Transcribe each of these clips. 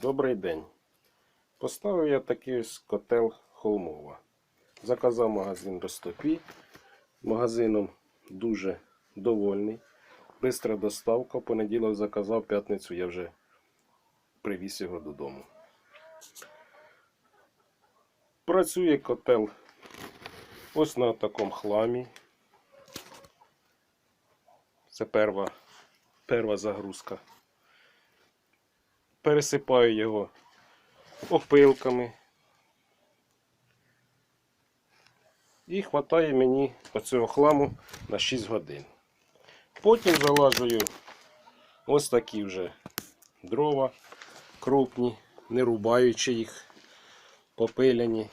Добрий день. Поставив я такий ось котел Холмова. Заказав магазин Ростопі. Магазином дуже довольний. Бистра доставка. Понеділок заказав, п'ятницю я вже привіз його додому. Працює котел ось на такому хламі. Це перва, перва загрузка. Пересипаю його опилками. І хватає мені оцього хламу на 6 годин. Потім залажую ось такі вже дрова крупні, не рубаючи їх, попиляні.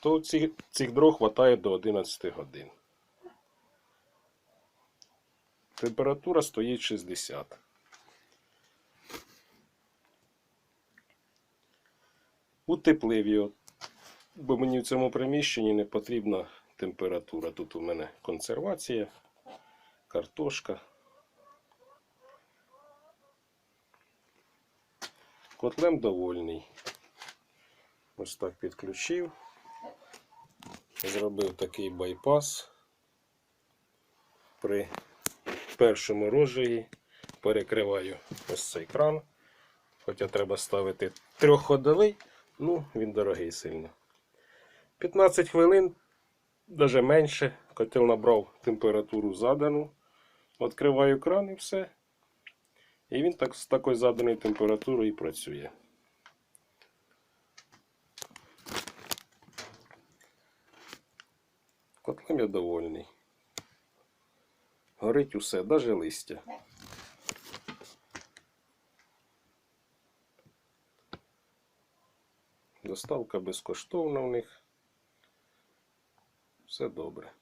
То цих, цих дров хватає до 11 годин. Температура стоїть 60. Утеплив його, бо мені в цьому приміщенні не потрібна температура. Тут у мене консервація, картошка. Котлем довольний. Ось так підключив. Зробив такий байпас. При першому розжигі перекриваю ось цей кран. Хоча треба ставити трьохходовий, ну він дорогий сильно. 15 хвилин, навіть менше. Котел набрав температуру задану. Відкриваю кран і все. І він так, з такою заданою температурою і працює. Котлом я довольний. Горить усе, навіть листя. Доставка безкоштовна в них. Все добре.